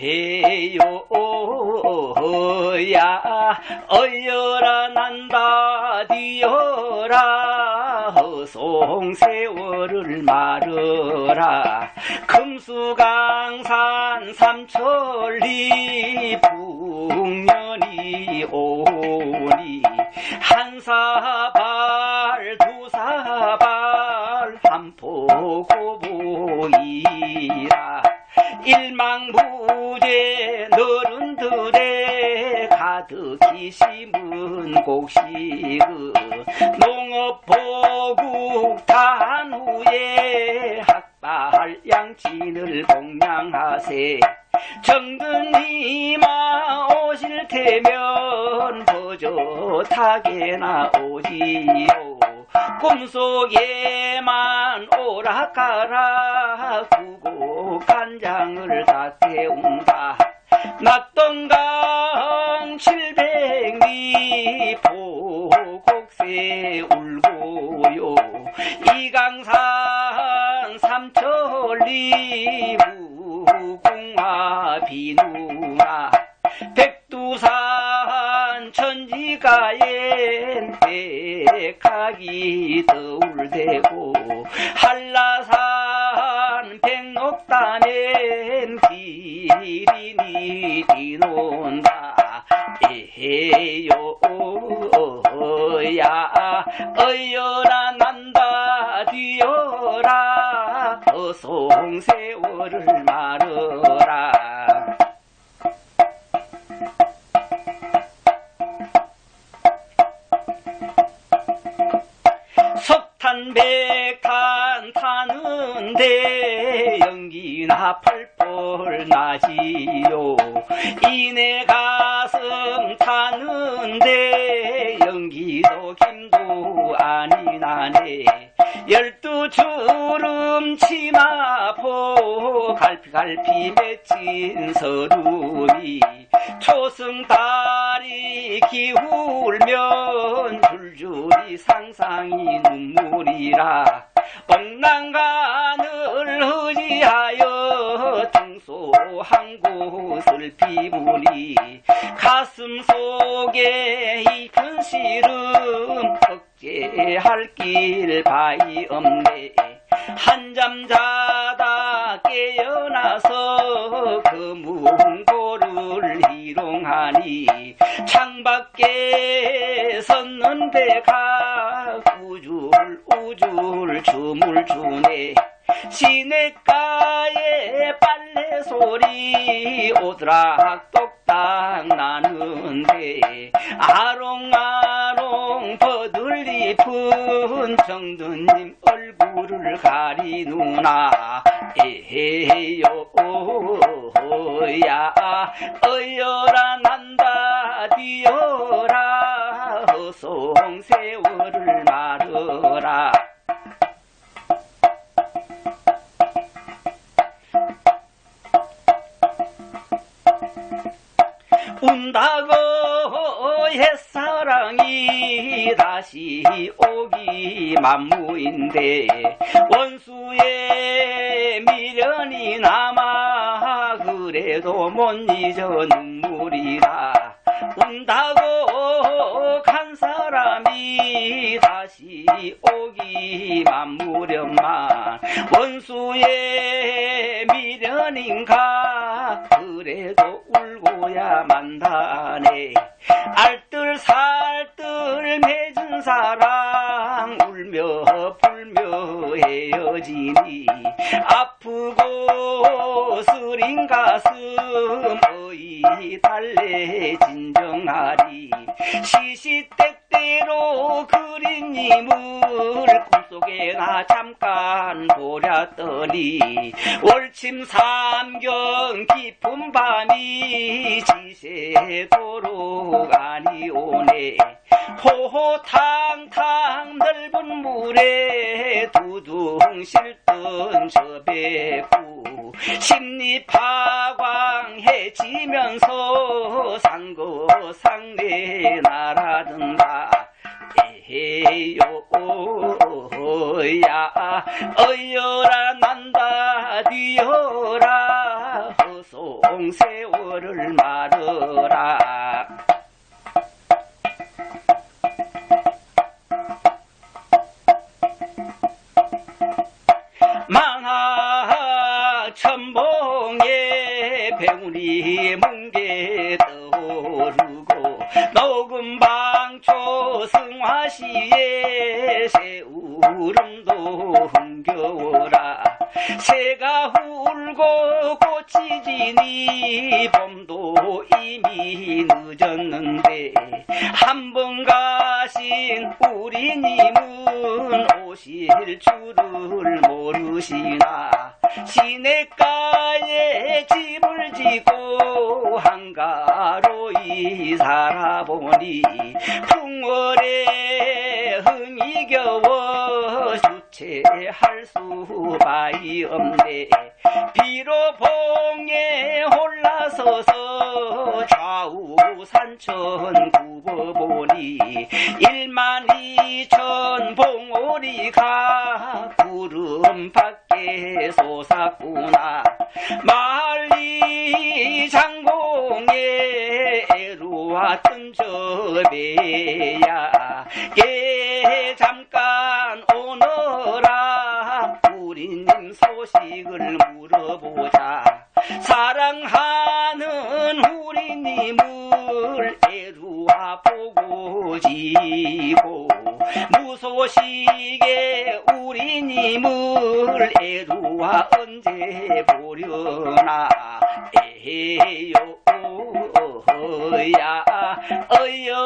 에요야 어여라 난다 뒤어라. 허송 세월을 말어라. 금수강산 삼천리 북년이 오니 한 사발 두 사발 한포고 보이라 일망부재 너른들의 가득히 심은 곡식의 농업보국 단후에 학발 양친을 공양하세. 정든이마 오실 테면 버젓하게나 오지요 꿈속에만 오락가라 구고 간장을 다 태운다. 낙동강 칠백리 보곡새 울고요. 이강산 삼천리 무궁화 비누나. 백두산 천지가엔 백학이 더울대고 한라산 백록단엔 기린이 뛰논다 에요 야 어여라 난다 뒤어라 어송 세월을 말어라 백탄 타는데 연기나 펄펄 나지요. 이내 가슴 타는데 연기도 김도 아니 나네 열두 주름 치마포 갈피갈피 맺힌 서름이 초승달이 기울면 줄줄이 상상이 눈물이라. 옥난간을 의지하여 등소 한 곳을 비우니 가슴 속에 이큰 시름 억제할 길 바이 없네. 한잠 자다 깨어나서 그 문고를 희롱하니 창밖에 섰 는데 가. 우줄 우줄 춤을 추네. 시냇가에 빨래 소리. 오드락 똑딱 나는데 아롱아롱 버들잎은 정두님 얼굴을 가리누나. 에요야. 어여라 난다 뒤어라. 허 송세월을 말어라. 운다고 옛사랑이 다시 오기 만무인데 원수의 미련이 남아 그래도 못 잊어 눈물이라. 운다고 간 사람이 다시 오기 만무련만 원수의 미련인가? 그래도 울고야 만 다네. 알뜰살뜰 맺은 사랑 울며 불며 헤어지니 아프고 쓰린 가슴 어이 달래 진정하리. 시시때 때로 그린 이물 꿈속에 나 잠깐 보렸더니 월침 삼경 깊은 밤이 지새도록 아니 오네. 호호탕탕 넓은 물에 두둥 실던 저 배구 심리파광 해지면서 상거상내 날아든다 에요야 어여라 난다 뒤어라 허송 세월을 말어라. 만하 천봉에 배우리 뭉 겨워라. 새가 울고 꽃이 지니 봄도 이미 늦었는데 한 번 가신 우리님은 오실 줄을 모르시나. 시냇가에 집을 짓고 한가로이 살아보니 풍월에 흥이 겨워 주체할 수밖에 없네. 비로 봉에 올라서서 좌우 산천 굽어보니 일만 이천 봉오리가 구름 밖에 솟았구나. 말리 장공에 애로왔던 저 배야 예잠 사랑하는 우리님을 애루와 보고 지고 무소식에 우리님을 애루와 언제 보려나 에요 야 어여